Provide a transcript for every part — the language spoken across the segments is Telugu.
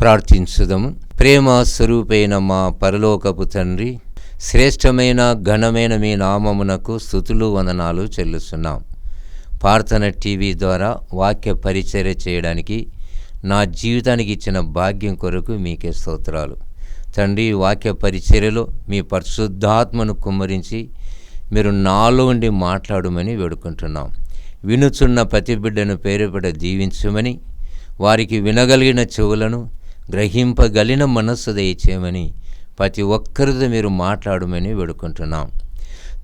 ప్రార్థించుదము. ప్రేమ స్వరూపైన మా పరలోకపు తండ్రి శ్రేష్టమైన ఘనమైన మీ నామమునకు స్థుతులు వందనాలు చెల్లుస్తున్నాం. ప్రార్థన టీవీ ద్వారా వాక్య పరిచర్య చేయడానికి నా జీవితానికి ఇచ్చిన భాగ్యం కొరకు మీకే స్తోత్రాలు. తండ్రి వాక్య పరిచర్యలో మీ పరిశుద్ధాత్మను కుమ్మరించి మీరు నాలో ఉండి మాట్లాడమని వేడుకుంటున్నాం. వినుచున్న ప్రతి బిడ్డను పేరుపెట్ట దీవించమని వారికి వినగలిగిన చెవులను గ్రహింపగలిగిన మనస్సు దయచేయమని ప్రతి ఒక్కరితో మీరు మాట్లాడమని వేడుకుంటున్నాం.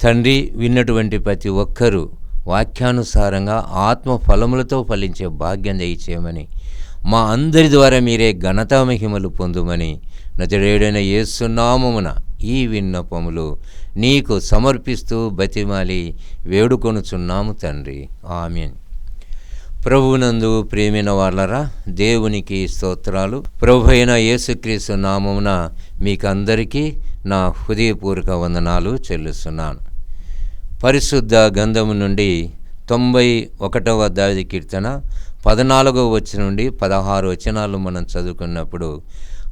తండ్రి విన్నటువంటి ప్రతి ఒక్కరూ వాక్యానుసారంగా ఆత్మ ఫలములతో ఫలించే భాగ్యం దయచేయమని మా అందరి ద్వారా మీరే ఘనతా మహిమలు పొందుమని నజరేడైన యేసునామమున ఈ విన్నపములు నీకు సమర్పిస్తూ బతిమాలి వేడుకొనుచున్నాము తండ్రి. ఆమెన్. ప్రభునందు ప్రేమిన వాళ్ళరా దేవునికి స్తోత్రాలు. ప్రభు అయిన యేసుక్రీస్తు నామమున మీకందరికీ నా హృదయపూర్వక వందనాలు చెల్లిస్తున్నాను. పరిశుద్ధ గంధము నుండి తొంభై ఒకటవ దాది కీర్తన పద్నాలుగవ వచ్చిన నుండి పదహారు వచనాలు మనం చదువుకున్నప్పుడు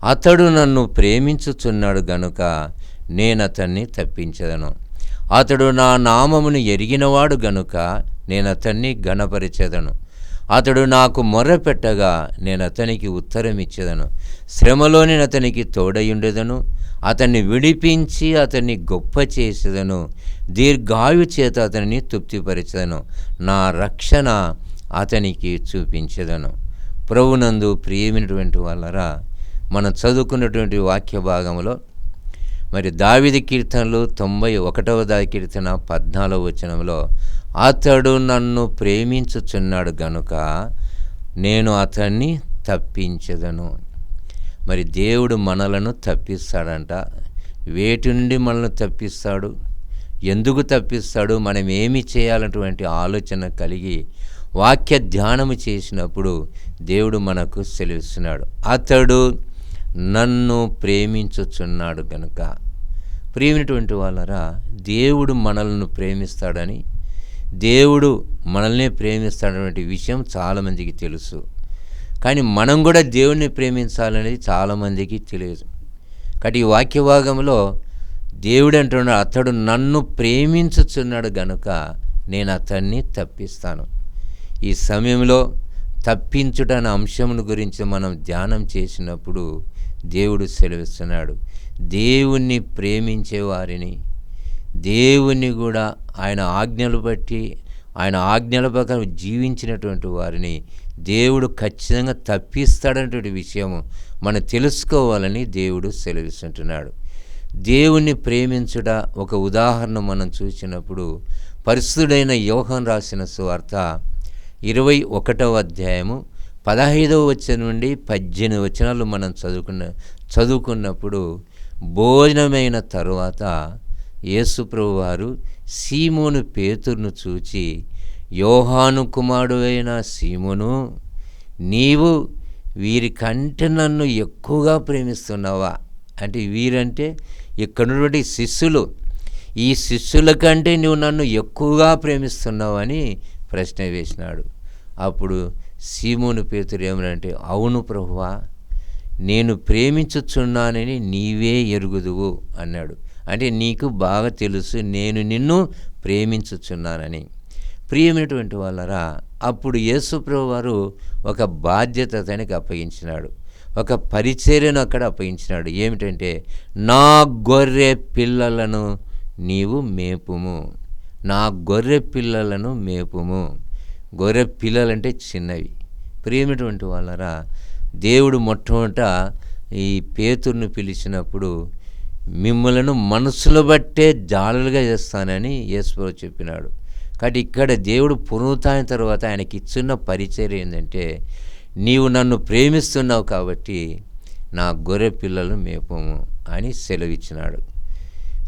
అతడు నన్ను ప్రేమించుచున్నాడు గనుక నేను అతన్ని తప్పించదను. అతడు నా నామమును ఎరిగినవాడు గనుక నేను అతన్ని గణపరిచెదను అతడు నాకు మొర్రపెట్టగా నేను అతనికి ఉత్తరం ఇచ్చేదను శ్రమలో నేను అతనికి తోడయుండేదను. అతన్ని విడిపించి అతన్ని గొప్ప చేసేదను దీర్ఘాయు చేత అతనిని తృప్తిపరిచేదను. నా రక్షణ అతనికి చూపించేదను. ప్రభునందు ప్రియమైనటువంటి వాళ్ళరా మనం చదువుకున్నటువంటి వాక్య భాగంలో మరి దావిది కీర్తనలు తొంభై ఒకటవ దావి కీర్తన పద్నాలుగు వచనంలో అతడు నన్ను ప్రేమించుచున్నాడు గనుక నేను అతన్ని తప్పించదను. మరి దేవుడు మనలను తప్పిస్తాడంట. వేటి నుండి మనల్ని తప్పిస్తాడు? ఎందుకు తప్పిస్తాడు? మనం ఏమి చేయాలన్నటువంటి ఆలోచన కలిగి వాక్య ధ్యానము చేసినప్పుడు దేవుడు మనకు సెలవిస్తున్నాడు. అతడు నన్ను ప్రేమించుచున్నాడు గనుక. ప్రేమినటువంటి వాళ్ళరా దేవుడు మనల్ని ప్రేమిస్తాడని దేవుడు మనల్ని ప్రేమిస్తాడనే విషయం చాలామందికి తెలుసు. కానీ మనం కూడా దేవుణ్ణి ప్రేమించాలనేది చాలామందికి తెలియదు. కాబట్టి ఈ వాక్య భాగంలో దేవుడు అంటున్నాడు అతడు నన్ను ప్రేమించుచున్నాడు గనుక నేను అతన్ని తప్పిస్తాను. ఈ సమయంలో తప్పించుట అనే అంశమును గురించి మనం ధ్యానం చేసినప్పుడు దేవుడు సెలవిస్తున్నాడు దేవుణ్ణి ప్రేమించే వారిని దేవుణ్ణి కూడా ఆయన ఆజ్ఞలు బట్టి ఆయన ఆజ్ఞల ప్రకారం జీవించినటువంటి వారిని దేవుడు ఖచ్చితంగా తప్పిస్తాడనేటువంటి విషయం మనం తెలుసుకోవాలని దేవుడు సెలవిస్తుంటున్నాడు. దేవుణ్ణి ప్రేమించుట ఒక ఉదాహరణ మనం చూసినప్పుడు పరిశుద్ధుడైన యోహన్ రాసిన సువార్త ఇరవై ఒకటవ అధ్యాయము పదహైదవ వచ్చిన నుండి పద్దెనిమిది వచనాలు మనం చదువుకున్న చదువుకున్నప్పుడు భోజనమైన తరువాత యేసుప్రభు వారు సీమోను పేతురును చూచి యోహాను కుమారుడు అయిన సీమును నీవు వీరికంటే నన్ను ఎక్కువగా ప్రేమిస్తున్నావా? అంటే వీరంటే ఇక్కడున్నటువంటి శిష్యులు ఈ శిష్యుల కంటే నువ్వు నన్ను ఎక్కువగా ప్రేమిస్తున్నావని ప్రశ్న వేసినాడు. అప్పుడు సీమోను పేతురు ఏమనంటే అవును ప్రభువా నేను ప్రేమించుచున్నానని నీవే ఎరుగుదువు అన్నాడు. అంటే నీకు బాగా తెలుసు నేను నిన్ను ప్రేమించుచున్నానని. ప్రియమైనటువంటి వాళ్ళరా అప్పుడు యేసుప్రభు వారు ఒక బాధ్యత అతనికి అప్పగించినాడు. ఒక పరిచర్యను అక్కడ అప్పగించినాడు. ఏమిటంటే నా గొర్రె పిల్లలను నీవు మేపుము. నా గొర్రె పిల్లలను మేపుము. గొర్రె పిల్లలంటే చిన్నవి. ప్రియమైనటువంటి వాళ్ళరా దేవుడు మొట్టమొదట ఈ పేతుర్ను పిలిచినప్పుడు మిమ్మలను మనసులు బట్టే జాలులుగా చేస్తానని యేసుప్రభు చెప్పినాడు. కాబట్టి ఇక్కడ దేవుడు పునరుతాయిన తర్వాత ఆయనకి ఇచ్చిన పరిచయం ఏంటంటే నీవు నన్ను ప్రేమిస్తున్నావు కాబట్టి నా గొర్రె పిల్లలు మేపము అని సెలవిచ్చినాడు.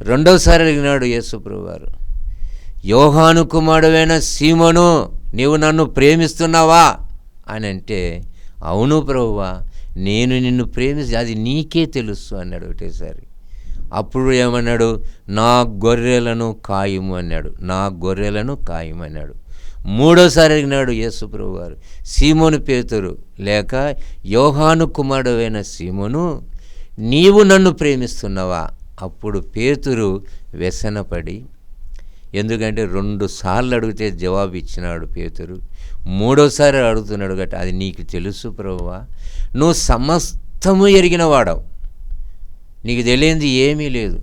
రెండవసారి అడిగినాడు యేసుప్రభు వారు యోహాను కుమారుడైన సీమను నీవు నన్ను ప్రేమిస్తున్నావా? అని అంటే అవును ప్రభువా నేను నిన్ను ప్రేమిస్తే అది నీకే తెలుసు అన్నాడు ఒకటేసారి అప్పుడు ఏమన్నాడు? నా గొర్రెలను కాయము అన్నాడు. నా గొర్రెలను కాయము అన్నాడు. మూడోసారి అడిగినాడు యేసుప్రభు గారు సీమోను పేతురు లేక యోహాను కుమారుడైన సీమోను నీవు నన్ను ప్రేమిస్తున్నావా? అప్పుడు పేతురు వ్యసనపడి ఎందుకంటే రెండు సార్లు అడిగితే జవాబు ఇచ్చినాడు పేతురు. మూడోసారి అడుగుతున్నాడు కాబట్టి అది నీకు తెలుసు ప్రభువా? నువ్వు సమస్తము ఎరిగిన వాడవు. నీకు తెలియంది ఏమీ లేదు.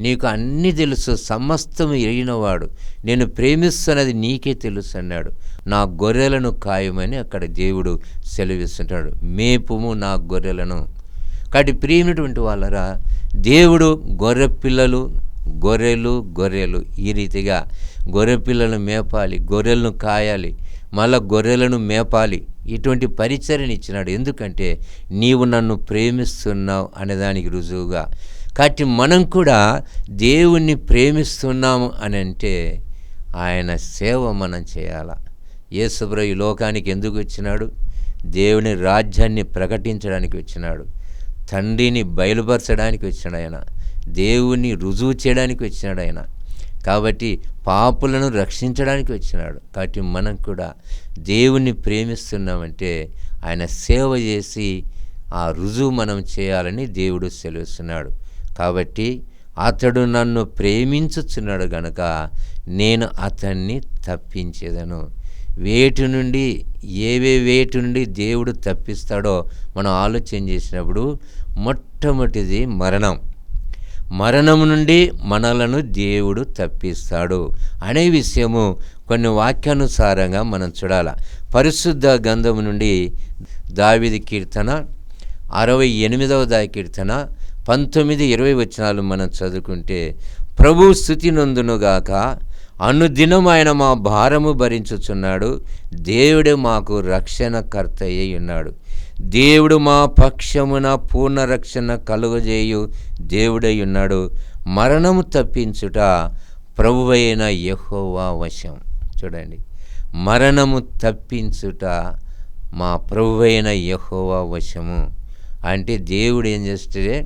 నీకు అన్నీ తెలుసు సమస్తము ఎరిగినవాడు. నేను ప్రేమిస్తున్నది నీకే తెలుసు అన్నాడు. నా గొర్రెలను ఖాయమని అక్కడ దేవుడు సెలవిస్తుంటాడు. మేపుము నా గొర్రెలను. కాబట్టి ప్రియమైనటువంటి వాళ్ళరా దేవుడు గొర్రె పిల్లలు గొర్రెలు గొర్రెలు ఈ రీతిగా గొర్రె పిల్లలను మేపాలి గొర్రెలను కాయాలి. మళ్ళా గొర్రెలను మేపాలి. ఇటువంటి పరిచర్ని ఇచ్చినాడు. ఎందుకంటే నీవు నన్ను ప్రేమిస్తున్నావు అనేదానికి రుజువుగా. కాబట్టి మనం కూడా దేవుణ్ణి ప్రేమిస్తున్నాము అని అంటే ఆయన సేవ మనం చేయాల. యేసుబ్ర ఈ లోకానికి ఎందుకు వచ్చినాడు? దేవుని రాజ్యాన్ని ప్రకటించడానికి వచ్చినాడు. తండ్రిని బయలుపరచడానికి వచ్చినాడు ఆయన. దేవుని రుజువు చేయడానికి వచ్చినాడు ఆయన. కాబట్టి పాపులను రక్షించడానికి వచ్చినాడు. కాబట్టి మనం కూడా దేవుణ్ణి ప్రేమిస్తున్నామంటే ఆయన సేవ చేసి ఆ రుజువు మనం చేయాలని దేవుడు సెలవుస్తున్నాడు. కాబట్టి అతడు నన్ను ప్రేమించుచున్నాడు గనక నేను అతన్ని తప్పించేదను. వేటి నుండి ఏవే వేటి నుండి దేవుడు తప్పిస్తాడో మనం ఆలోచన చేసినప్పుడు మొట్టమొదటిది మరణం. మరణం నుండి మనలను దేవుడు తప్పిస్తాడు అనే విషయము కొన్ని వాక్యానుసారంగా మనం చూడాలి. పరిశుద్ధ గంధము నుండి దావిది కీర్తన అరవై ఎనిమిదవ దా కీర్తన పంతొమ్మిది ఇరవై వచనాలు మనం చదువుకుంటే ప్రభు స్థుతి నందునుగాక అనుదినం ఆయన మా భారము భరించుచున్నాడు దేవుడే మాకు రక్షణకర్త అయి ఉన్నాడు. దేవుడు మా పక్షమున పూర్ణ రక్షణ కలుగజేయు దేవుడై ఉన్నాడు మరణము తప్పించుట ప్రభువైన యహోవా వశం. చూడండి. మరణము తప్పించుట మా ప్రభువైన యహోవా వశము. అంటే దేవుడు ఏం చేస్తే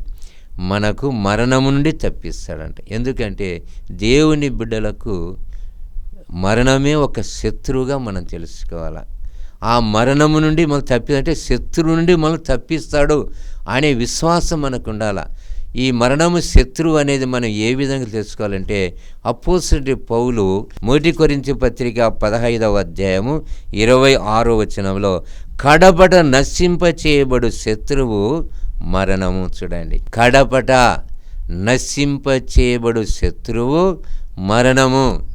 మనకు మరణము నుండి తప్పిస్తాడంట. ఎందుకంటే దేవుని బిడ్డలకు మరణమే ఒక శత్రువుగా మనం తెలుసుకోవాలి. ఆ మరణము నుండి మనం తప్పి అంటే శత్రువు నుండి మనం తప్పిస్తాడు అనే విశ్వాసం మనకు ఉండాలి. ఈ మరణము శత్రువు అనేది మనం ఏ విధంగా తెలుసుకోవాలంటే అపోసిటి పౌలు మొదటి కొరించి పత్రిక పదహైదవ అధ్యాయము ఇరవై ఆరో వచనంలో కడపట నశింప చేయబడు శత్రువు మరణము చూడండి. కడపట నశింప చేయబడు శత్రువు మరణము.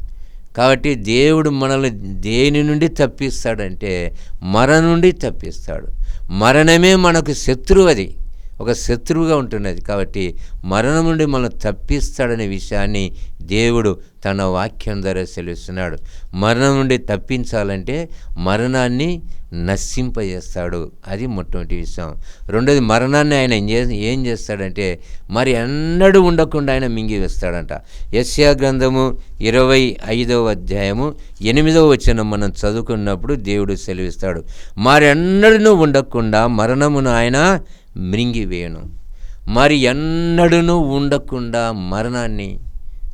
కాబట్టి దేవుడు మనల్ని దేని నుండి తప్పిస్తాడంటే మరణం నుండి తప్పిస్తాడు. మరణమే మనకు శత్రువు అది. ఒక శత్రువుగా ఉంటున్నది. కాబట్టి మరణం నుండి మనం తప్పిస్తాడనే విషయాన్ని దేవుడు తన వాక్యం ద్వారా సెలవిస్తున్నాడు మరణం నుండి తప్పించాలంటే మరణాన్ని నశింపజేస్తాడు. అది మొట్టమొదటి విషయం. రెండోది మరణాన్ని ఆయన ఏం ఏం చేస్తాడంటే మరి ఎన్నడూ ఉండకుండా ఆయన మింగివేస్తాడంట యశ్యా గ్రంథము ఇరవై ఐదవ అధ్యాయము ఎనిమిదవ వచనం మనం చదువుకున్నప్పుడు దేవుడు సెలవిస్తాడు. మరెన్నడూ ఉండకుండా మరణమును ఆయన మృంగివేయను. మరి ఎన్నడూ ఉండకుండా మరణాన్ని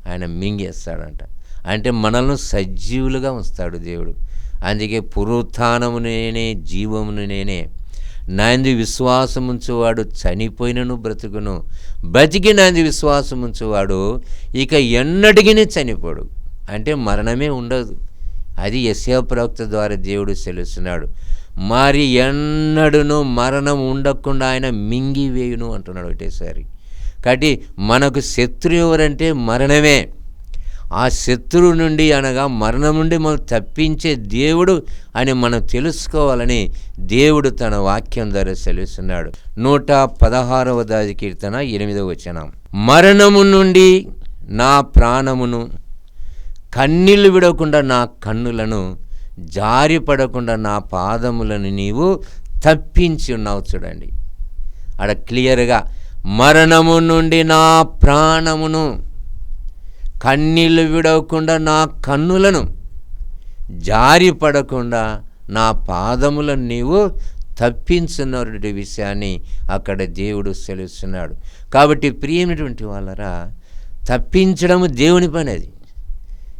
ఆయన మింగేస్తాడంట. అంటే మనల్ని సజీవులుగా ఉంచుతాడు దేవుడు. అందుకే పునరుత్నము నేనే జీవమును నేనే. నాంది విశ్వాసముంచువాడు చనిపోయినను బ్రతుకును. బ్రతికి నాంది విశ్వాసముంచువాడు ఇక ఎన్నటికీ చనిపోడు. అంటే మరణమే ఉండదు. అది యశ్యా ప్రవక్త ద్వారా దేవుడు తెలుస్తున్నాడు మరి ఎన్నడును మరణం ఉండకుండా ఆయన మింగివేయును అంటున్నాడు ఒకటేసారి. కాబట్టి మనకు శత్రు ఎవరంటే మరణమే. ఆ శత్రువు నుండి అనగా మరణం నుండి మనం తప్పించే దేవుడు అని మనం తెలుసుకోవాలని దేవుడు తన వాక్యం ద్వారా సెలవిస్తున్నాడు. నూట పదహారవ దాది కీర్తన ఎనిమిదవ వచనం. మరణము నుండి నా ప్రాణమును కన్నీళ్ళు విడకుండా నా కన్నులను జారిపడకుండా నా పాదములను నీవు తప్పించి ఉన్నావు చూడండి. అక్కడ క్లియర్గా మరణము నుండి నా ప్రాణమును కన్నీళ్ళు విడవకుండా నా కన్నులను జారిపడకుండా నా పాదములను నీవు తప్పించున్నటువంటి విషయాన్ని అక్కడ దేవుడు సెలుస్తున్నాడు. కాబట్టి ప్రియమైనటువంటి వాళ్ళరా తప్పించడము దేవుని పని అది.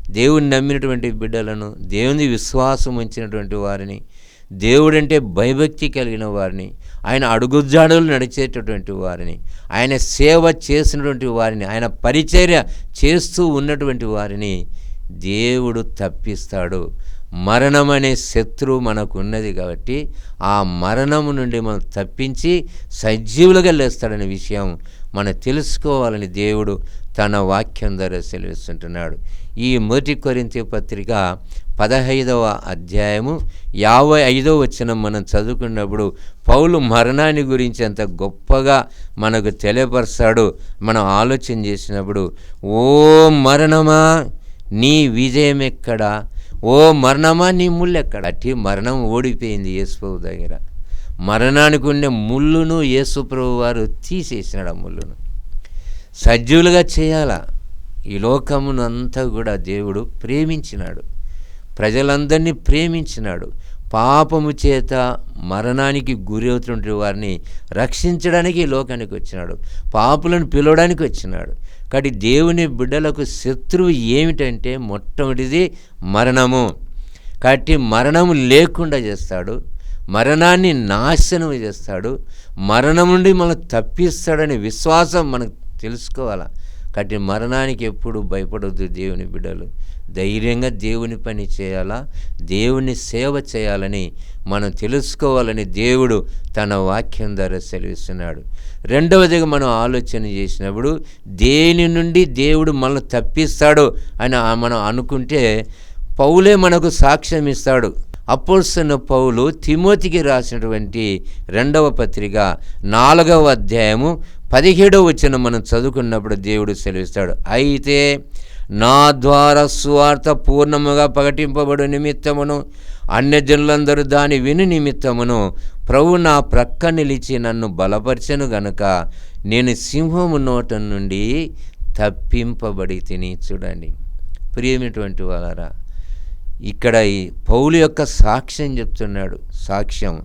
దేవుని నమ్మినటువంటి బిడ్డలను దేవుని విశ్వాసం ఉంచినటువంటి వారిని దేవుడంటే భయభక్తి కలిగిన వారిని ఆయన అడుగుజాడులు నడిచేటటువంటి వారిని ఆయన సేవ చేసినటువంటి వారిని ఆయన పరిచర్య చేస్తూ ఉన్నటువంటి వారిని దేవుడు తప్పిస్తాడు. మరణం అనే శత్రువు మనకు ఉన్నది కాబట్టి ఆ మరణము నుండి మనం తప్పించి సజీవులుగా లేస్తాడనే విషయం మనం తెలుసుకోవాలని దేవుడు తన వాక్యం ద్వారా సెలవిస్తుంటున్నాడు. ఈ మొదటి కొరింతి పత్రిక పదహైదవ అధ్యాయము యాభై ఐదవ వచ్చిన మనం చదువుకున్నప్పుడు పౌలు మరణాన్ని గురించి అంత గొప్పగా మనకు తెలియపరుస్తాడు. మనం ఆలోచన చేసినప్పుడు ఓ మరణమా నీ విజయం ఎక్కడా? ఓ మరణమా నీ ముళ్ళు ఎక్కడ? అట్టి మరణం ఓడిపోయింది యేసుప్రభు దగ్గర. మరణానికి ఉండే ముళ్ళును యేసుప్రభు వారు తీసేసినాడు ఆ ముళ్ళును. సజ్జులుగా చేయాలా? ఈ లోకమునంతా కూడా దేవుడు ప్రేమించినాడు. ప్రజలందరినీ ప్రేమించినాడు. పాపము చేత మరణానికి గురి వారిని రక్షించడానికి ఈ లోకానికి వచ్చినాడు. పాపులను పిలవడానికి వచ్చినాడు. కాబట్టి దేవుని బిడ్డలకు శత్రువు ఏమిటంటే మొట్టమొదటిది మరణము. కాబట్టి మరణము లేకుండా చేస్తాడు. మరణాన్ని నాశనం చేస్తాడు. మరణం నుండి మనం తప్పిస్తాడనే విశ్వాసం మనకు తెలుసుకోవాలా? కాబట్టి మరణానికి ఎప్పుడు భయపడవద్దు దేవుని బిడ్డలు. ధైర్యంగా దేవుని పని చేయాలా? దేవుని సేవ చేయాలని మనం తెలుసుకోవాలని దేవుడు తన వాక్యం ద్వారా సెలవిస్తున్నాడు. రెండవదిగా మనం ఆలోచన చేసినప్పుడు దేని నుండి దేవుడు మనల్ని తప్పిస్తాడు అని మనం అనుకుంటే పౌలే మనకు సాక్ష్యం ఇస్తాడు. అపోస్తున్న పౌలు తిమోతికి రాసినటువంటి రెండవ పత్రిక నాలుగవ అధ్యాయము పదిహేడో వచ్చిన మనం చదువుకున్నప్పుడు దేవుడు సెలవిస్తాడు అయితే నా ద్వారా సువార్త పూర్ణముగా ప్రకటింపబడు నిమిత్తమును అన్యజనులందరూ దాని విని నిమిత్తమును ప్రభు నా ప్రక్క నిలిచి నన్ను బలపరచను గనుక నేను సింహము నోట నుండి తప్పింపబడి తిని చూడండి. ప్రియమైనటువంటి వాళ్ళరా ఇక్కడ ఈ పౌలు యొక్క సాక్ష్యం చెప్తున్నాడు సాక్ష్యం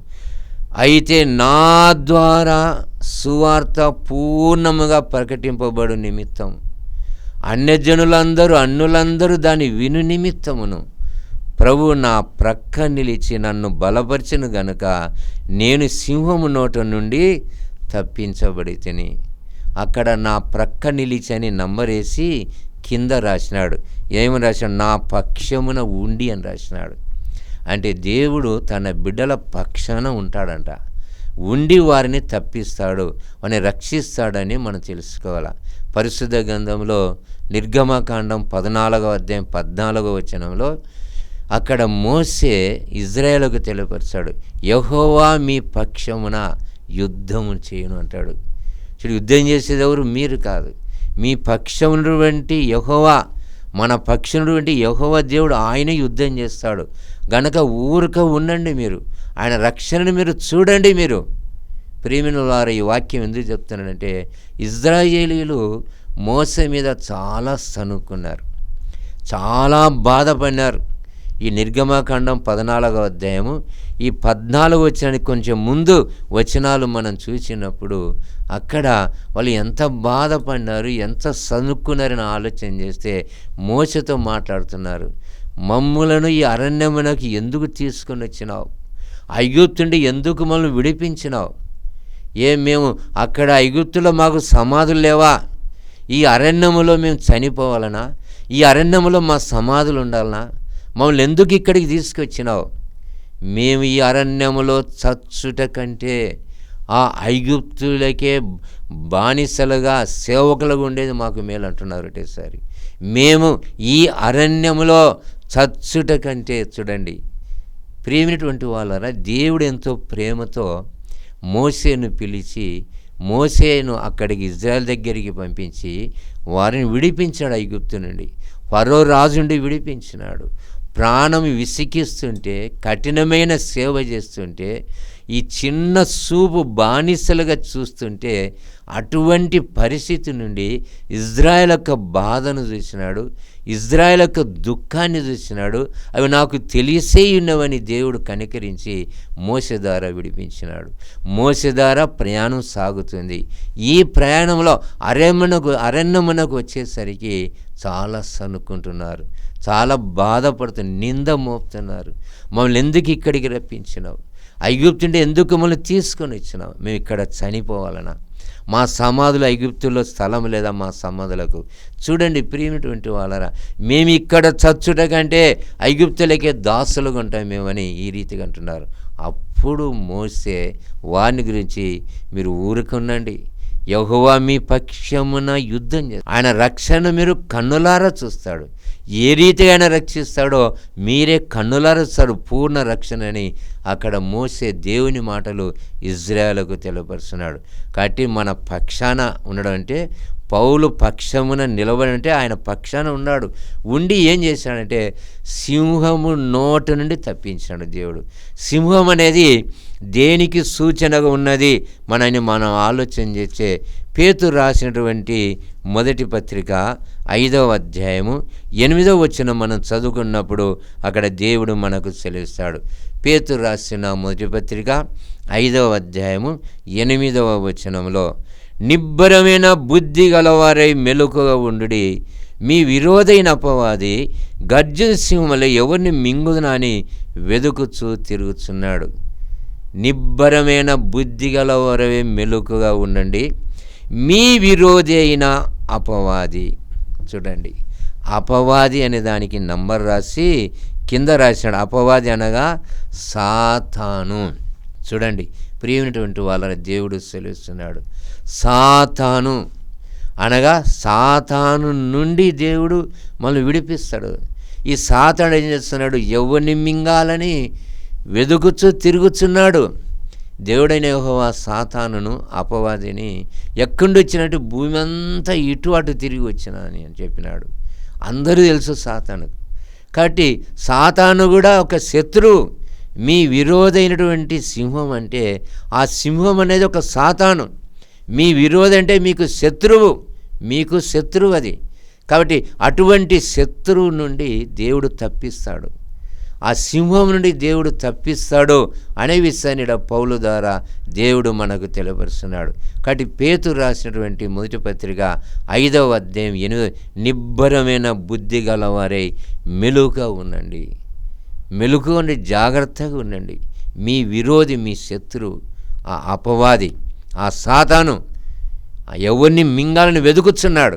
అయితే నా ద్వారా సువార్త పూర్ణముగా ప్రకటింపబడు నిమిత్తం అన్యజనులందరూ అన్నులందరూ దాని విను నిమిత్తమును. ప్రభు నా ప్రక్క నిలిచి నన్ను బలపరిచిన గనుక నేను సింహము నోట నుండి తప్పించబడి తిని అక్కడ నా ప్రక్క నిలిచి అని నంబరేసి కింద రాసినాడు. ఏమి రాశాడు నా పక్షమున ఉండి అని రాసినాడు. అంటే దేవుడు తన బిడ్డల పక్షాన ఉంటాడంట. ఉండి వారిని తప్పిస్తాడు అని రక్షిస్తాడని మనం తెలుసుకోవాలి. పరిశుద్ధ గ్రంథంలో నిర్గమకాండం పద్నాలుగో అధ్యాయం పద్నాలుగవ వచనంలో అక్కడ మోసే ఇజ్రాయేల్కు తెలియపరిచాడు యహోవా మీ పక్షమున యుద్ధము చేయను అంటాడు. చూడు యుద్ధం చేసేది ఎవరు? మీరు కాదు. మీ పక్షమునటువంటి యహోవా మన పక్షమునటువంటి యహోవా దేవుడు ఆయన యుద్ధం చేస్తాడు. గనక ఊరుక ఉండండి మీరు. ఆయన రక్షణను మీరు చూడండి మీరు. ప్రేమిన వారు ఈ వాక్యం ఎందుకు చెప్తున్నాడంటే ఇజ్రాయేలీలు మోస మీద చాలా సనుక్కున్నారు చాలా బాధపడినారు. ఈ నిర్గమాకాండం పద్నాలుగవ అధ్యాయము ఈ పద్నాలుగు వచ్చినానికి కొంచెం ముందు వచనాలు మనం చూసినప్పుడు అక్కడ వాళ్ళు ఎంత బాధపడినారు ఎంత సనుక్కున్నారని ఆలోచన చేస్తే మోసతో మాట్లాడుతున్నారు. మమ్ములను ఈ అరణ్యమునకు ఎందుకు తీసుకొని వచ్చినావు? ఐగుప్తుండి ఎందుకు మమ్మల్ని విడిపించినావు? ఏ మేము అక్కడ ఐగుప్తులో మాకు సమాధులు లేవా? ఈ అరణ్యములో మేము చనిపోవాలనా? ఈ అరణ్యములో మా సమాధులు ఉండాలనా? మమ్మల్ని ఎందుకు ఇక్కడికి తీసుకొచ్చినావు? మేము ఈ అరణ్యములో చచ్చుట కంటే ఆ ఐగుప్తులకే బానిసలుగా సేవకులుగా ఉండేది మాకు మేలు అంటున్నారు ఒకటేసారి మేము ఈ అరణ్యములో చచ్చుట కంటే చూడండి ప్రేమినటువంటి వాళ్ళరా దేవుడు ఎంతో ప్రేమతో మోసేను పిలిచి మోసేను అక్కడికి ఇజ్రాయెల్ దగ్గరికి పంపించి వారిని విడిపించాడు ఐగుప్తు నుండి. ఫరో రాజుండి విడిపించినాడు. ప్రాణం విసికిస్తుంటే కఠినమైన సేవ చేస్తుంటే ఈ చిన్న సూపు బానిసలుగా చూస్తుంటే అటువంటి పరిస్థితి నుండి ఇజ్రాయెల్ యొక్క బాధను చూసినాడు. ఇజ్రాయెల్ యొక్క దుఃఖాన్ని చూసినాడు అవి నాకు తెలిసే ఉన్నవని దేవుడు కనికరించి మోసధార విడిపించినాడు. మోసధార ప్రయాణం సాగుతుంది. ఈ ప్రయాణంలో అరణ్యమునకు అరణ్యమునకు వచ్చేసరికి చాలా సనుక్కుంటున్నారు. చాలా బాధపడుతున్నారు నింద మోపుతున్నారు. మమ్మల్ని ఎందుకు ఇక్కడికి రప్పించినావు? ఐగుప్తుంటే ఎందుకు మమ్మల్ని తీసుకొని వచ్చినావు? మేము ఇక్కడ చనిపోవాలనా? మా సమాధులు ఐగుప్తుల్లో స్థలం లేదా మా సమాధులకు? చూడండి ప్రియమైనటువంటి వాళ్ళరా మేము ఇక్కడ చచ్చుట కంటే ఐగుప్తులకే దాసులుగా ఉంటాం మేమని ఈ రీతిగా అంటున్నారు. అప్పుడు మోసే వారిని గురించి మీరు ఊరుకునండి యహువా మీ పక్షమున యుద్ధం చేస్తాడు. ఆయన రక్షణ మీరు కన్నులారా చూస్తాడు. ఏ రీతిగా ఆయన రక్షిస్తాడో మీరే కన్నులారా చూస్తాడు పూర్ణ రక్షణని అక్కడ మోసే దేవుని మాటలు ఇజ్రాయలకు తెలియపరుస్తున్నాడు కాబట్టి మన పక్షాన ఉండడం అంటే పౌలు పక్షమున నిలబడంటే ఆయన పక్షాన ఉన్నాడు. ఉండి ఏం చేశాడంటే సింహము నోటి నుండి తప్పించాడు దేవుడు. సింహం అనేది దేనికి సూచనగా ఉన్నది మనని మనం ఆలోచన చేసే పేతు రాసినటువంటి మొదటి పత్రిక ఐదవ అధ్యాయము ఎనిమిదవ వచ్చిన మనం చదువుకున్నప్పుడు అక్కడ దేవుడు మనకు సెలవిస్తాడు పేతు రాసిన మొదటి పత్రిక ఐదవ అధ్యాయము ఎనిమిదవ వచనంలో నిబ్బరమైన బుద్ధి గలవారై మెలకుగా ఉండుడి. మీ విరోధైన అపవాది గర్జన సింహములు ఎవరిని మింగుదనని వెదుకుచూ తిరుగుతున్నాడు నిబ్బరమైన బుద్ధి గలవారై మెలుకుగా ఉండండి. మీ విరోధి అయిన అపవాది. చూడండి. అపవాది అనే దానికి నంబర్ రాసి కింద రాశాడు. అపవాది అనగా సాతాను. చూడండి. ప్రియమైనటువంటి వాళ్ళని దేవుడు సెలవిస్తున్నాడు. సాతాను అనగా సాతాను నుండి దేవుడు మనల్ని విడిపిస్తాడు. ఈ సాతాను ఏం చేస్తున్నాడు? ఎవరిని మింగాలని వెదుకుచూ తిరుగుచున్నాడు. దేవుడైన యహోవా సాతానును అపవాదిని ఎక్కడి వచ్చినట్టు భూమి అంతా ఇటు అటు తిరిగి వచ్చినా అని చెప్పినాడు. అందరూ తెలుసు సాతాను. కాబట్టి సాతాను కూడా ఒక శత్రువు మీ విరోధైనటువంటి సింహం అంటే ఆ సింహం అనేది ఒక సాతాను. మీ విరోధి అంటే మీకు శత్రువు. మీకు శత్రువు అది. కాబట్టి అటువంటి శత్రువు నుండి దేవుడు తప్పిస్తాడు. ఆ సింహం నుండి దేవుడు తప్పిస్తాడు అనే విషయాన్ని పౌలు ద్వారా దేవుడు మనకు తెలియపరుస్తున్నాడు. కాబట్టి పేతు రాసినటువంటి మొదటి పత్రిక ఐదవ అధ్యాయం ఎనిమిది నిబ్బరమైన బుద్ధి గలవారై మెలుగా ఉండండి. మెలుగు ఉండి జాగ్రత్తగా ఉండండి. మీ విరోధి మీ శత్రువు ఆ అపవాది ఆ సాతాను ఎవరిని మింగాలని వెతుకుతున్నాడు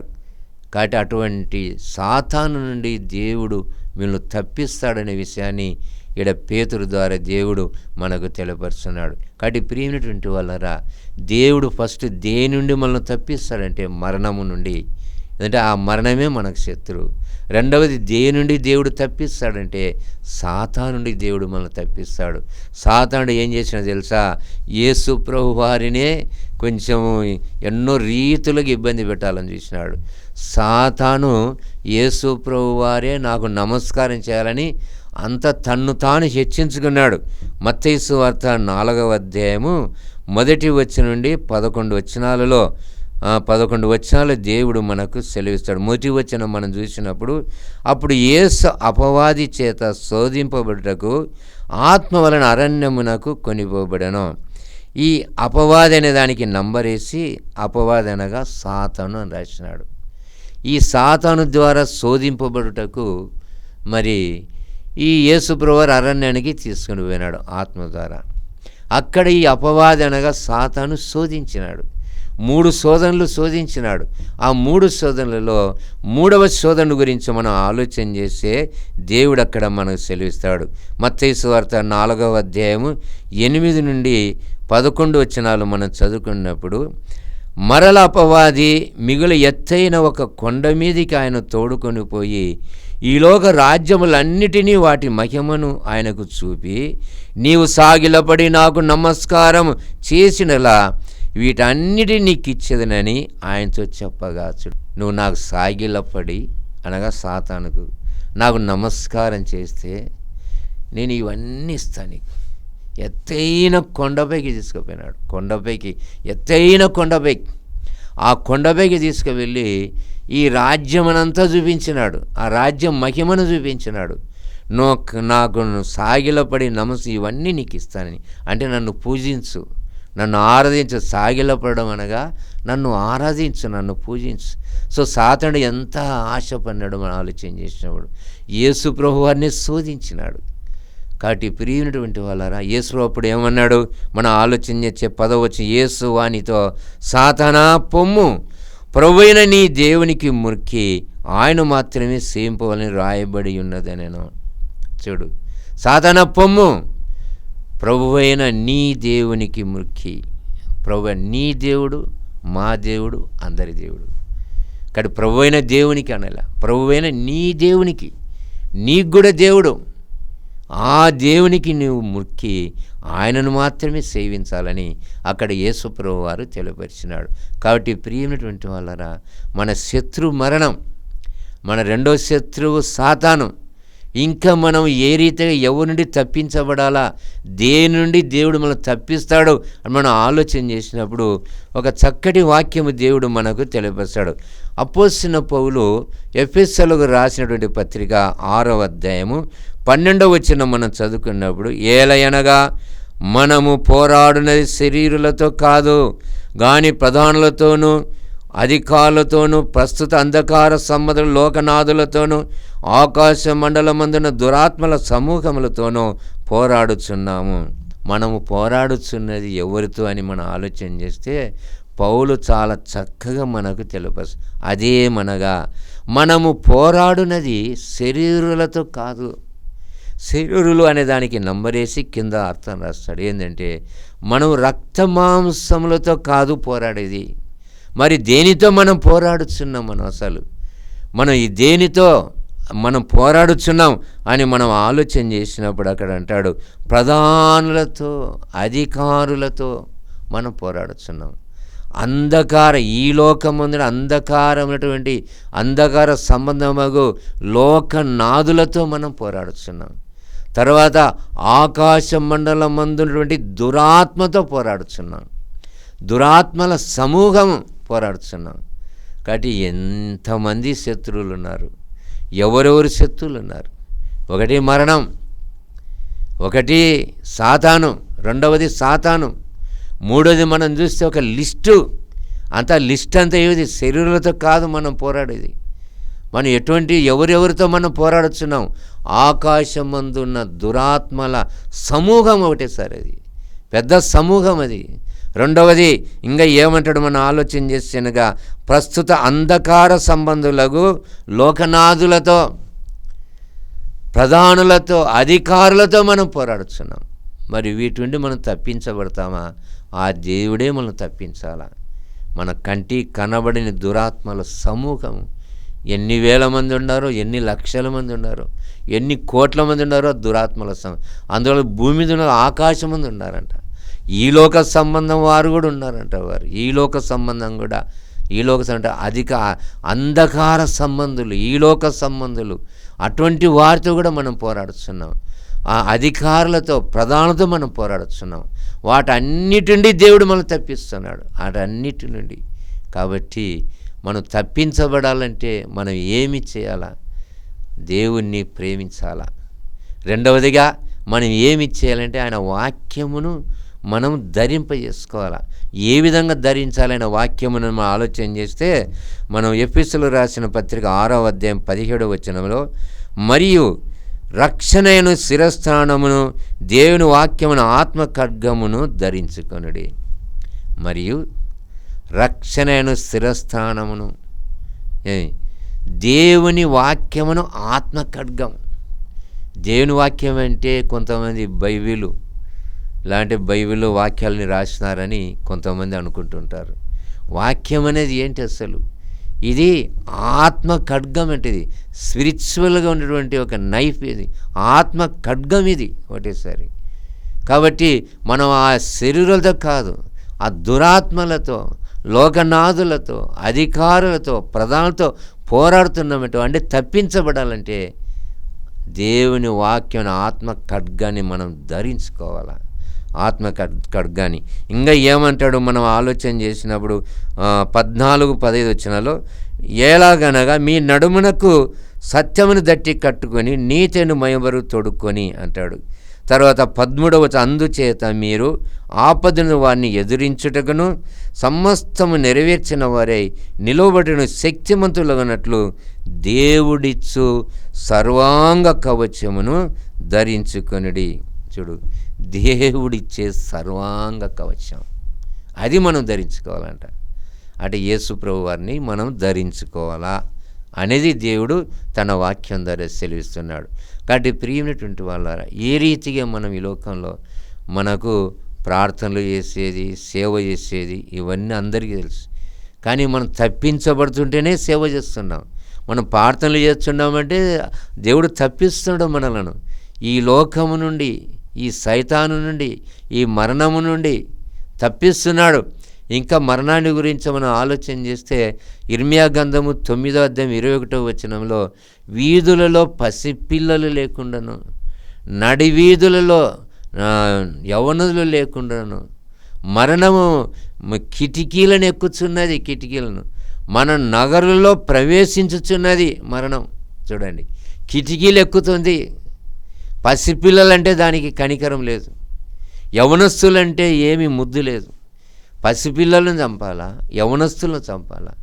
కాబట్టి అటువంటి సాతాను నుండి దేవుడు వీళ్ళు తప్పిస్తాడనే విషయాన్ని ఈడ పేతురు ద్వారా దేవుడు మనకు తెలియపరుస్తున్నాడు. కాబట్టి ప్రియమైనటువంటి వాళ్ళరా దేవుడు ఫస్ట్ దేని నుండి మనల్ని తప్పిస్తాడంటే మరణము నుండి. ఎందుకంటే ఆ మరణమే మనకు శత్రువు. రెండవది దేని నుండి దేవుడు తప్పిస్తాడంటే సాతా నుండి దేవుడు మనల్ని తప్పిస్తాడు. సాతానుడు ఏం చేసినా తెలుసా? యేసు ప్రభు వారినే కొంచెం ఎన్నో రీతులకు ఇబ్బంది పెట్టాలని చూసినాడు. సాతాను యేసు ప్రభు వారే నాకు నమస్కారం చేయాలని అంత తన్ను తాను హెచ్చించుకున్నాడు. మత్తైసు వార్త నాలుగవ అధ్యాయము మొదటి వచ్చిన నుండి పదకొండు వచనాలలో పదకొండు వచనాలు దేవుడు మనకు సెలవిస్తాడు. మొదటి వచనం మనం చూసినప్పుడు అప్పుడు ఏసు అపవాది చేత శోధింపబడుటకు ఆత్మ వలన అరణ్యమునకు కొనిపోబడను. ఈ అపవాది అనే దానికి నంబరేసి అపవాది అనగా సాతాను అని రాసినాడు. ఈ సాతాను ద్వారా శోధింపబడుటకు మరి ఈ యేసుప్రవారు అరణ్యానికి తీసుకుని పోయినాడు ఆత్మ ద్వారా. అక్కడ ఈ అపవాది అనగా సాతాను శోధించినాడు. మూడు శోధనలు శోధించినాడు. ఆ మూడు శోధనలలో మూడవ శోధన గురించి మనం ఆలోచన చేస్తే దేవుడు అక్కడ మనకు సెలవిస్తాడు. మత్తైసు వార్త నాలుగవ అధ్యాయము ఎనిమిది నుండి పదకొండు వచనాలు మనం చదువుకున్నప్పుడు మరల అపవాది మిగులు ఎత్తైన ఒక కొండ మీదికి ఆయన తోడుకొని పోయి ఈలోక రాజ్యములన్నిటినీ వాటి మహిమను ఆయనకు చూపి నీవు సాగిలపడి నాకు నమస్కారం చేసినలా వీటన్నిటి నీకు ఇచ్చేదనని ఆయనతో చెప్పగా నువ్వు నాకు సాగిలపడి అనగా సాతానుకు నాకు నమస్కారం చేస్తే నేను ఇవన్నీ ఇస్తాను నీకు. ఎత్తైన కొండపైకి తీసుకుపోయినాడు. కొండపైకి ఎత్తైన కొండపైకి. ఆ కొండపైకి తీసుకువెళ్ళి ఈ రాజ్యమనంతా చూపించినాడు. ఆ రాజ్యం మహిమను చూపించినాడు. నో నాకు సాగిలపడి నమసు ఇవన్నీ నీకు ఇస్తానని. అంటే నన్ను పూజించు. నన్ను ఆరాధించు. సాగిలపడడం అనగా నన్ను ఆరాధించు నన్ను పూజించు. సో సాతనుడు ఎంత ఆశపడినాడు మనం ఆలోచన చేసినప్పుడు. యేసు ప్రభు వారిని శోధించినాడు. కాబట్టి ప్రియునటువంటి వాళ్ళరా యేసు అప్పుడు ఏమన్నాడు? మన ఆలోచన చేసే పదవచ్చు యేసు వానితో సాతనా పొమ్ము. ప్రభువైన నీ దేవునికి మురికి ఆయన మాత్రమే సేంపవలని రాయబడి ఉన్నది నేను చూడు సాధన పొమ్ము. ప్రభువైన నీ దేవునికి మురికి. ప్రభు నీ దేవుడు మా దేవుడు అందరి దేవుడు. ఇక్కడ ప్రభువైన దేవునికి అనలా ప్రభువైన నీ దేవునికి నీకు కూడా దేవుడు. ఆ దేవునికి నువ్వు ముక్కి ఆయనను మాత్రమే సేవించాలని అక్కడ యేసుప్రభు వారు తెలియపరిచినాడు. కాబట్టి ప్రియమైనటువంటి వాళ్ళరా మన శత్రు మరణం మన రెండో శత్రువు సాతాను ఇంకా మనం ఏ రీతిగా ఎవరి నుండి తప్పించబడాలా దేని నుండి దేవుడు మనం తప్పిస్తాడు అని మనం ఆలోచన చేసినప్పుడు ఒక చక్కటి వాక్యము దేవుడు మనకు తెలియపరుస్తాడు అపోసిన పౌలు ఎఫ్ఎస్ఎలకు రాసినటువంటి పత్రిక ఆరవ అధ్యాయము పన్నెండవ వచ్చిన మనం చదువుకున్నప్పుడు ఏలయనగా మనము పోరాడునది శరీరులతో కాదు గాని ప్రధానులతోనూ అధికారులతోనూ ప్రస్తుత అంధకార సంబంధ లోకనాథులతోనూ ఆకాశ మండలమందున దురాత్మల సమూహములతోనూ పోరాడుచున్నాము. మనము పోరాడుచున్నది ఎవరితో అని మనం ఆలోచన చేస్తే పౌలు చాలా చక్కగా మనకు తెలుప అదే మనగా మనము పోరాడునది శరీరులతో కాదు. శరీరులు అనే దానికి నంబరేసి కింద అర్థం రాస్తాడు. ఏంటంటే మనం రక్తమాంసములతో కాదు పోరాడేది. మరి దేనితో మనం పోరాడుచున్నాం మనం అసలు? మనం ఈ దేనితో మనం పోరాడుచున్నాం అని మనం ఆలోచన చేసినప్పుడు అక్కడ అంటాడు ప్రధానులతో అధికారులతో మనం పోరాడుచున్నాం. అంధకార ఈ లోకముందు అంధకారమైనటువంటి అంధకార సంబంధమగు లోకనాదులతో మనం పోరాడుచున్నాం. తర్వాత ఆకాశ మండలం మందున్నటువంటి దురాత్మతో పోరాడుచున్నాం. దురాత్మల సమూహం పోరాడుతున్నాం కాబట్టి ఎంతమంది శత్రువులు ఉన్నారు ఎవరెవరు శత్రువులు ఉన్నారు ఒకటి మరణం ఒకటి సాతాను రెండవది సాతాను మూడోది మనం చూస్తే ఒక లిస్టు. అంత లిస్ట్ అంతా ఏది శరీరాలతో కాదు మనం పోరాడేది. మనం ఎటువంటి ఎవరెవరితో మనం పోరాడుతున్నాం ఆకాశమందున్న దురాత్మల సమూహం ఒకటేసారి అది. పెద్ద సమూహం అది. రెండవది ఇంకా ఏమంటాడు మనం ఆలోచన చేసినగా ప్రస్తుత అంధకార సంబంధులకు లోకనాథులతో ప్రధానులతో అధికారులతో మనం పోరాడుతున్నాం మరి వీటి నుండి మనం తప్పించబడతామా? ఆ దేవుడే మనం తప్పించాలా? మన కంటి కనబడిన దురాత్మల సమూహం ఎన్ని వేల మంది ఉన్నారో ఎన్ని లక్షల మంది ఉన్నారో ఎన్ని కోట్ల మంది ఉన్నారో దురాత్మల సం అందువల్ల భూమి మీద ఉన్న ఆకాశం మంది ఉన్నారంట ఈ లోక సంబంధం వారు కూడా ఉన్నారంట వారు. ఈ లోక సంబంధం కూడా ఈ లోక అంటే అధిక అంధకార సంబంధులు ఈ లోక సంబంధులు అటువంటి వారితో కూడా మనం పోరాడుతున్నాం ఆ అధికారులతో ప్రధానతో మనం పోరాడుతున్నాం వాటన్నిటి నుండి దేవుడు మనం తప్పిస్తున్నాడు. వాటన్నిటి నుండి. కాబట్టి మనం తప్పించబడాలంటే మనం ఏమి చేయాలా? దేవుణ్ణి ప్రేమించాలా? రెండవదిగా మనం ఏమి చేయాలంటే ఆయన వాక్యమును మనం ధరింపజేసుకోవాలా? ఏ విధంగా ధరించాలనే వాక్యమును మనం ఆలోచన చేస్తే మనం ఎఫీసులు రాసిన పత్రిక ఆరో అధ్యాయం పదిహేడవ వచనంలో మరియు రక్షణను శిరస్థానమును దేవుని వాక్యమును ఆత్మ ఖడ్గమును ధరించుకొనుడి. మరియు రక్షణను స్థిరస్థానమును. దేవుని వాక్యమును ఆత్మ ఖడ్గం. దేవుని వాక్యం అంటే కొంతమంది బైబిలు. లాంటి బైబిల్లో వాక్యాలని రాసినారని కొంతమంది అనుకుంటుంటారు. వాక్యం అనేది ఏంటి అసలు? ఇది ఆత్మ ఖడ్గం అంటే ఇది. స్పిరిచువల్గా ఉన్నటువంటి ఒక నైఫ్ ఇది. ఆత్మ ఖడ్గం ఇది ఒకటేసారి. కాబట్టి మనం ఆ శరీరాలతో కాదు ఆ దురాత్మలతో లోకనాథులతో అధికారులతో ప్రధానులతో పోరాడుతున్నామట అంటే తప్పించబడాలంటే దేవుని వాక్యం ఆత్మ ఖడ్గాన్ని మనం ధరించుకోవాలా? ఆత్మ ఖడ్గాని ఖడ్గాన్ని. ఇంకా ఏమంటాడు మనం ఆలోచన చేసినప్పుడు పద్నాలుగు పదహైదు వచ్చినలో ఎలాగనగా మీ నడుమునకు సత్యమును దట్టి కట్టుకొని నీతిని మయమరు తొడుక్కొని అంటాడు. తర్వాత పద్మూడవ అందుచేత మీరు ఆపదను వారిని ఎదురించుటకును సమస్తము నెరవేర్చిన వారై నిలవబడిన శక్తిమంతులగనట్లు దేవుడిచ్చు సర్వాంగ కవచమును ధరించుకొనిడి. చూడు దేవుడిచ్చే సర్వాంగ కవచం. అది మనం ధరించుకోవాలంట. అంటే యేసుప్రభు వారిని మనం ధరించుకోవాలా? అనేది దేవుడు తన వాక్యం ద్వారా సెలవిస్తున్నాడు. కాబట్టి ప్రియమైనటువంటి వాళ్ళారా ఏ రీతిగా మనం ఈ లోకంలో మనకు ప్రార్థనలు చేసేది సేవ చేసేది ఇవన్నీ అందరికీ తెలుసు. కానీ మనం తప్పించబడుతుంటేనే సేవ చేస్తున్నాం. మనం ప్రార్థనలు చేస్తున్నామంటే దేవుడు తప్పిస్తున్నాడు మనలను. ఈ లోకము నుండి ఈ సైతాను నుండి ఈ మరణము నుండి తప్పిస్తున్నాడు. ఇంకా మరణాన్ని గురించి మనం ఆలోచన చేస్తే ఇర్మియా గంధము తొమ్మిదో అధ్యాయం ఇరవై ఒకటో వచనంలో వీధులలో పసిపిల్లలు లేకుండాను నడి వీధులలో ఆ, యవనులు లేకుండాను మరణము కిటికీలను ఎక్కుచున్నది కిటికీలను మన నగరులో ప్రవేశించుచున్నది మరణం. చూడండి కిటికీలు ఎక్కుతుంది పసిపిల్లలంటే దానికి కనికరం లేదు యవనస్తులంటే ఏమి ముద్దు లేదు. పసిపిల్లలను చంపాలా? యవనస్తులను చంపాలా?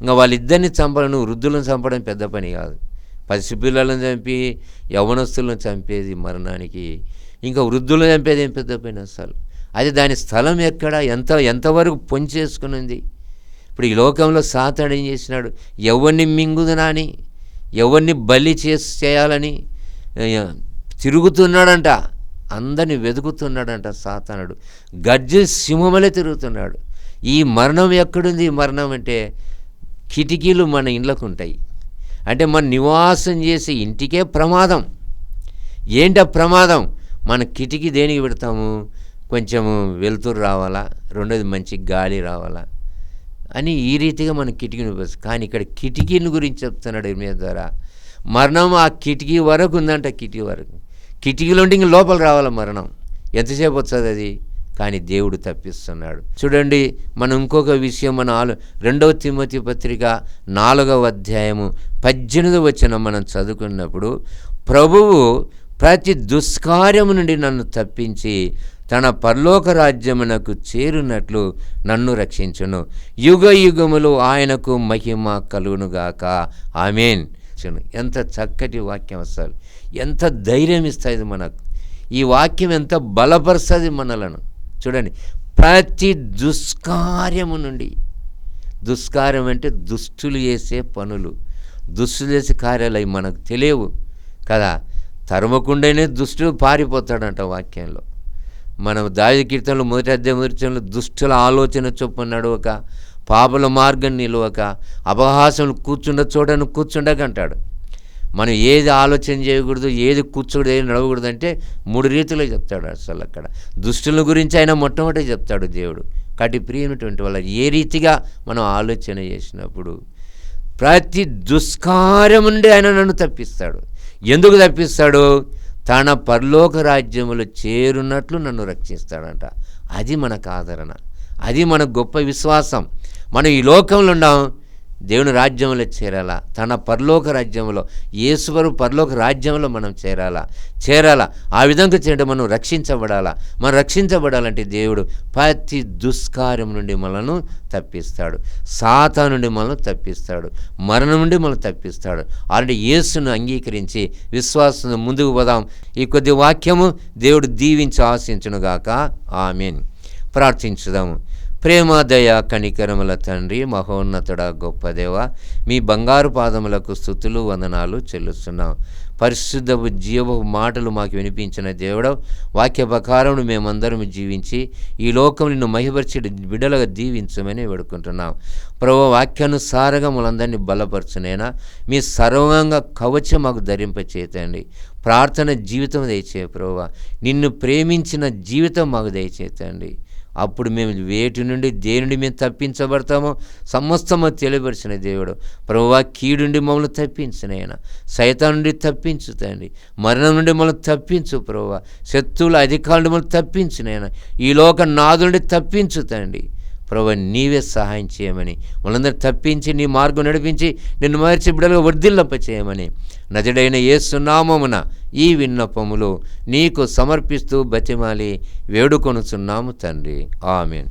ఇంకా వాళ్ళిద్దరిని చంపాలను వృద్ధులను చంపడం పెద్ద పని కాదు. పసిపిల్లలను చంపి యవనస్తులను చంపేది మరణానికి. ఇంకా వృద్ధులను చంపేది ఏం పెద్ద పని అసలు అది దాని స్థలం ఎక్కడ? ఎంత ఎంతవరకు పొంచేసుకునింది ఇప్పుడు ఈ లోకంలో సాతాడు ఏం చేసినాడు? ఎవరిని మింగుదనని ఎవరిని బలి చేసి చేయాలని తిరుగుతున్నాడంట. అందరిని వెతుకుతున్నాడంట సాతానుడు. గర్జి సింహమలే తిరుగుతున్నాడు. ఈ మరణం ఎక్కడుంది? మరణం అంటే కిటికీలు మన ఇండ్లకు ఉంటాయి అంటే మన నివాసం చేసే ఇంటికే ప్రమాదం. ఏంటి ఆ ప్రమాదం? మన కిటికీ దేనికి పెడతాము? కొంచెము వెలుతురు రావాలా? రెండోది మంచి గాలి రావాలా? అని ఈ రీతిగా మన కిటికీని ఉపయోగిస్తాం. కానీ ఇక్కడ కిటికీని గురించి చెప్తున్నాడు ఇర్మియా ద్వారా. మరణం ఆ కిటికీ వరకు ఉందంట కిటికీ వరకు. కిటికీలు ఉండి ఇంక లోపల రావాలి మరణం. ఎంతసేపు వస్తుంది అది? కానీ దేవుడు తప్పిస్తున్నాడు. చూడండి మనం ఇంకొక విషయం మన ఆలో రెండవ తిమ్మతి పత్రిక నాలుగవ అధ్యాయము పద్దెనిమిది వచ్చిన మనం చదువుకున్నప్పుడు ప్రభువు ప్రతి దుష్కార్యము నుండి నన్ను తప్పించి తన పరలోక రాజ్యమునకు చేరునట్లు నన్ను రక్షించును. యుగ యుగములు ఆయనకు మహిమ కలుగునుగాక. ఆమెన్. చూను ఎంత చక్కటి వాక్యం అసలు ఎంత ధైర్యం ఇస్తుంది మనకు. ఈ వాక్యం ఎంత బలపరుస్తుంది మనలను. చూడండి ప్రతి దుష్కార్యము నుండి దుష్కార్యం అంటే దుష్టులు చేసే పనులు. దుష్టులు చేసే కార్యాలు అవి మనకు తెలియవు కదా. తరమకుండానే దుష్టుడు పారిపోతాడంట వాక్యంలో. మనం దావి కీర్తనలు మొదటి అధ్యాయం మొదటి దుష్టుల ఆలోచన చొప్పున నడవక పాపల మార్గం నిలవక అపహాసములు కూర్చుండ చోటను కూర్చుండకంటాడు మనం ఏది ఆలోచన చేయకూడదు ఏది కూర్చోడు ఏది నడవకూడదు అంటే మూడు రీతిలో చెప్తాడు అసలు అక్కడ. దుష్టుల గురించి ఆయన మొట్టమొదటి చెప్తాడు దేవుడు. కాబట్టి ప్రియమైనటువంటి వాళ్ళ ఏ రీతిగా మనం ఆలోచన చేసినప్పుడు ప్రతి దుష్కారం నుండి ఆయన నన్ను తప్పిస్తాడు. ఎందుకు తప్పిస్తాడు? తన పరలోక రాజ్యములు చేరున్నట్లు నన్ను రక్షిస్తాడంట. అది మనకు ఆదరణ. అది మన గొప్ప విశ్వాసం. మనం ఈ లోకంలో ఉన్నాం దేవుని రాజ్యంలో చేరాలా? తన పరలోక రాజ్యంలో యేసువరు పరలోక రాజ్యంలో మనం చేరాలా? చేరాలా? ఆ విధంగా చేయడం మనం రక్షించబడాలా? మనం రక్షించబడాలంటే దేవుడు ప్రతి దుష్కార్యం నుండి మనను తప్పిస్తాడు. సాతా నుండి మనల్ని తప్పిస్తాడు. మరణం నుండి మనల్ని తప్పిస్తాడు. ఆల్రెడీ యేసును అంగీకరించి విశ్వాసం ముందుకు పోదాం. ఈ కొద్ది వాక్యము దేవుడు దీవించి ఆశించునుగాక. ఆమెన్. ప్రార్థించుదాము. ప్రేమాదయ కనికరముల తండ్రి మహోన్నతుడ గొప్పదేవ మీ బంగారు పాదములకు స్థుతులు వందనాలు చెల్లిస్తున్నాం. పరిశుద్ధపు జీవ మాటలు మాకు వినిపించిన దేవుడవు వాక్య ప్రకారం మేమందరం జీవించి ఈ లోకం నిన్ను మహిపరిచి బిడలుగా దీవించమని వేడుకుంటున్నాం. ప్రభు వాక్యానుసారంగా మనందరినీ బలపరచునైనా? మీ సర్వంగా కవచం మాకు ధరింపచేతండి ప్రార్థన జీవితం దయచే ప్రభు నిన్ను ప్రేమించిన జీవితం మాకు దయచేతండి అప్పుడు మేము వేటి నుండి దేని నుండి మేము తప్పించబడతామో సమస్తము తెలియపరిచిన దేవుడు. ప్రభువా కీడుండి మమ్మల్ని తప్పించిన ఆయన సైతం నుండి తప్పించు తండ్రి. మరణం నుండి మమ్మల్ని తప్పించు ప్రభువా. శత్రువుల అధికారుల మమ్మల్ని తప్పించిన ఆయన ఈ లోక నాదు నుండి తప్పించు తండ్రి. ప్రభు నీవే సహాయం చేయమని. మనందరూ తప్పించి నీ మార్గం నడిపించి నిన్ను మరిచి బిడ్డలుగా వర్ధిల్లప చేయమని. నజడైన ఏసునామమున ఈ విన్నపములు నీకు సమర్పిస్తూ బతిమాలి వేడుకొనుచున్నాము తండ్రి. ఆమెన్.